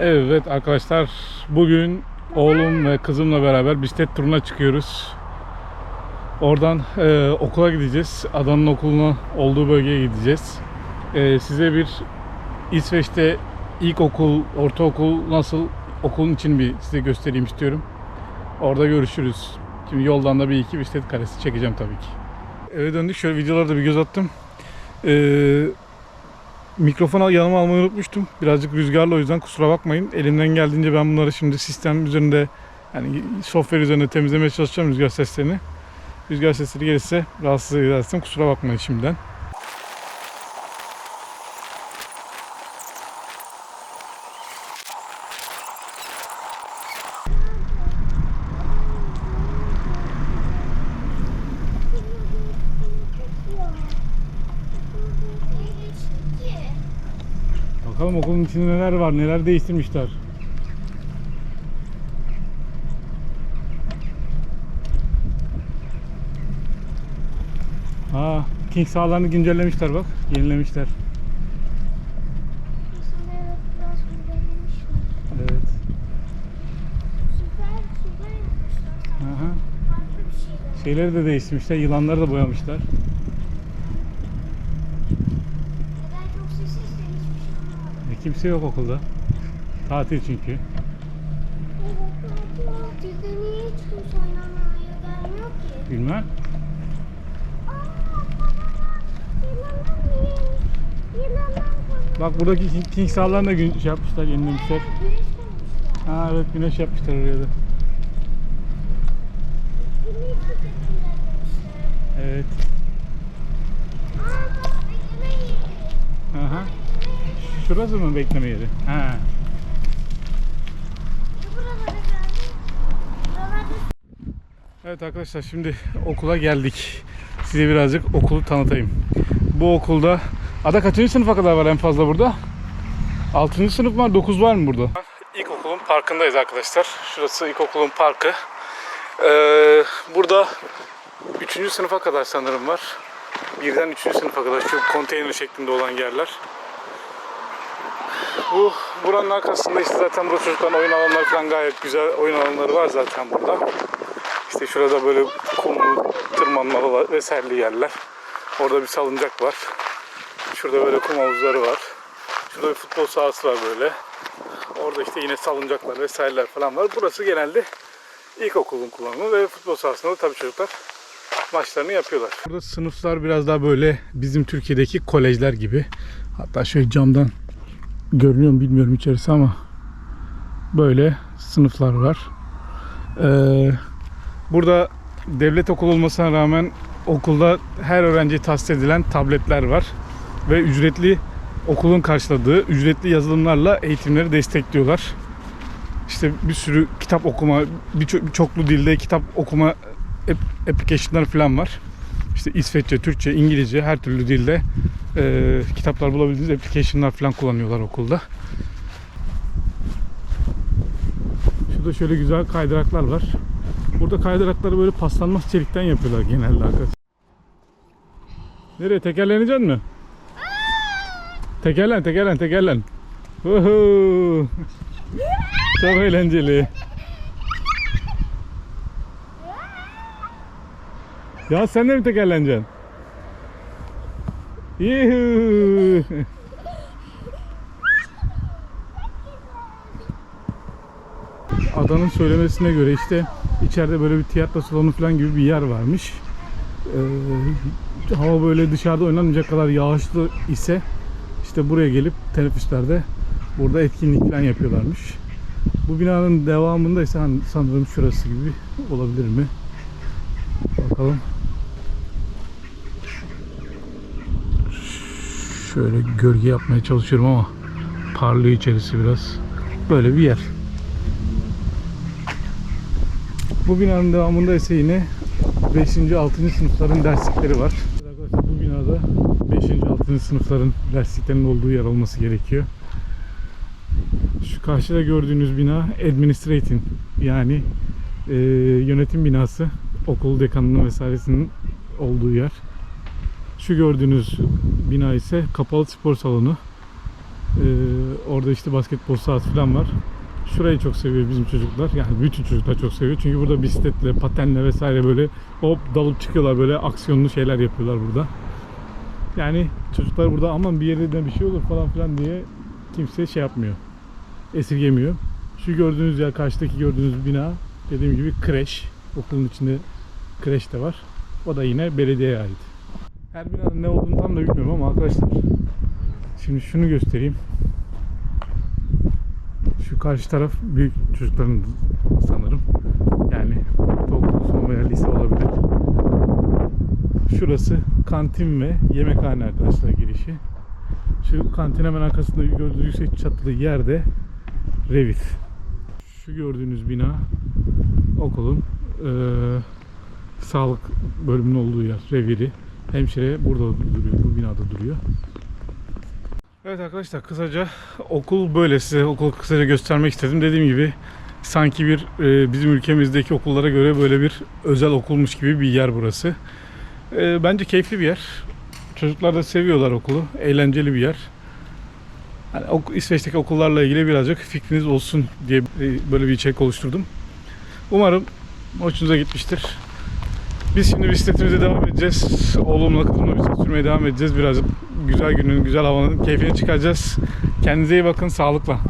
Evet arkadaşlar bugün oğlum ve kızımla beraber bisiklet turuna çıkıyoruz. Oradan e, okula gideceğiz. Adanın okuluna olduğu bölgeye gideceğiz. E, size bir İsveç'te ilkokul, ortaokul nasıl okulun için bir size göstereyim istiyorum. Orada görüşürüz. Şimdi yoldan da bir iki bisiklet karesi çekeceğim tabii ki. Eve döndük. Şöyle videolara da bir göz attım. Ee, mikrofonu yanıma almayı unutmuştum. Birazcık rüzgarlı o yüzden kusura bakmayın. Elimden geldiğince ben bunları şimdi sistem üzerinde yani software üzerinde temizlemeye çalışacağım rüzgar seslerini. Rüzgar sesleri gelirse rahatsız edersem kusura bakmayın şimdiden. Bakalım okulun içinde neler var, neler değiştirmişler. Aa, King sahalarını güncellemişler bak, yenilemişler. Şeyleri de değiştirmişler, yılanları da boyamışlar. Neden çok sessiz de hiçbir şey anlamadım. E, kimse yok okulda. Tatil çünkü. Sizde niye hiç kimse oynamaya gelmiyor ki? Bilmem. Bak buradaki King, King sahalarını da gün, şey yapmışlar, yenilemişler. Ha evet güneş yapmışlar oraya da. Evet. Aa bak bekleme yeri. Aha. Şurası mı bekleme yeri? Ha. Evet arkadaşlar şimdi okula geldik. Size birazcık okulu tanıtayım. Bu okulda Ada kaçıncı sınıfa kadar var en fazla burada? 6. sınıf var, 9 var mı burada? İlkokulun parkındayız arkadaşlar. Şurası ilkokulun parkı. Ee, burada 3. sınıfa kadar sanırım var. Birden 3. sınıfa kadar şu konteyner şeklinde olan yerler. Bu buranın arkasında işte zaten bu çocukların oyun alanları falan gayet güzel oyun alanları var zaten burada. İşte şurada böyle kumlu tırmanmalı vesaireli yerler. Orada bir salıncak var. Şurada böyle kum havuzları var. Şurada bir futbol sahası var böyle. Orada işte yine salıncaklar vesaireler falan var. Burası genelde ilkokulun kullanımı ve futbol sahasında da tabii çocuklar maçlarını yapıyorlar. Burada sınıflar biraz daha böyle bizim Türkiye'deki kolejler gibi. Hatta şöyle camdan görünüyor mu bilmiyorum içerisi ama böyle sınıflar var. Ee, burada devlet okulu olmasına rağmen okulda her öğrenciye tahsis edilen tabletler var ve ücretli okulun karşıladığı ücretli yazılımlarla eğitimleri destekliyorlar. İşte bir sürü kitap okuma, birçok çoklu dilde kitap okuma ap- application'lar falan var. İşte İsveççe, Türkçe, İngilizce her türlü dilde e, kitaplar bulabildiğiniz application'lar falan kullanıyorlar okulda. Şurada şöyle güzel kaydıraklar var. Burada kaydırakları böyle paslanmaz çelikten yapıyorlar genelde arkadaşlar. Nereye tekerleneceksin mi? Tekerlen, tekerlen, tekerlen. Çok eğlenceli. Ya sen de mi tekerleneceksin? Yuhu. Adanın söylemesine göre işte içeride böyle bir tiyatro salonu falan gibi bir yer varmış. Ee, hava böyle dışarıda oynanmayacak kadar yağışlı ise işte buraya gelip teneffüslerde burada etkinlik falan yapıyorlarmış. Bu binanın devamında ise hani sanırım şurası gibi olabilir mi? Bakalım. Şöyle gölge yapmaya çalışıyorum ama parlıyor içerisi biraz. Böyle bir yer. Bu binanın devamında ise yine 5. 6. sınıfların derslikleri var. Arkadaşlar bu binada 5. 6. sınıfların dersliklerinin olduğu yer olması gerekiyor. Şu karşıda gördüğünüz bina administrating yani e, yönetim binası okul dekanının vesairesinin olduğu yer. Şu gördüğünüz bina ise kapalı spor salonu. Ee, orada işte basketbol sahası falan var. Şurayı çok seviyor bizim çocuklar. Yani bütün çocuklar çok seviyor. Çünkü burada bisikletle, patenle vesaire böyle hop dalıp çıkıyorlar böyle aksiyonlu şeyler yapıyorlar burada. Yani çocuklar burada aman bir yerine bir şey olur falan filan diye kimse şey yapmıyor. Esirgemiyor. Şu gördüğünüz yer karşıdaki gördüğünüz bina dediğim gibi kreş. Okulun içinde kreş de var. O da yine belediyeye ait. Her binanın ne olduğunu tam da bilmiyorum ama arkadaşlar şimdi şunu göstereyim. Şu karşı taraf büyük çocukların sanırım. Yani ortaokul son veya lise olabilir. Şurası kantin ve yemekhane arkadaşlar girişi. Şu kantin hemen arkasında gördüğünüz yüksek çatılı yerde Revit. Şu gördüğünüz bina okulun eee, sağlık bölümünün olduğu yer. Reviri. Hemşire burada duruyor. Bu binada duruyor. Evet arkadaşlar kısaca okul böyle size okulu kısaca göstermek istedim. Dediğim gibi sanki bir e, bizim ülkemizdeki okullara göre böyle bir özel okulmuş gibi bir yer burası. E, bence keyifli bir yer. Çocuklar da seviyorlar okulu. Eğlenceli bir yer. Hani ok- İsveç'teki okullarla ilgili birazcık fikriniz olsun diye e, böyle bir içerik oluşturdum. Umarım hoşunuza gitmiştir. Biz şimdi bisikletimize devam edeceğiz. Oğlumla kızımla bisiklet sürmeye devam edeceğiz. Biraz güzel günün, güzel havanın keyfini çıkaracağız. Kendinize iyi bakın, sağlıkla.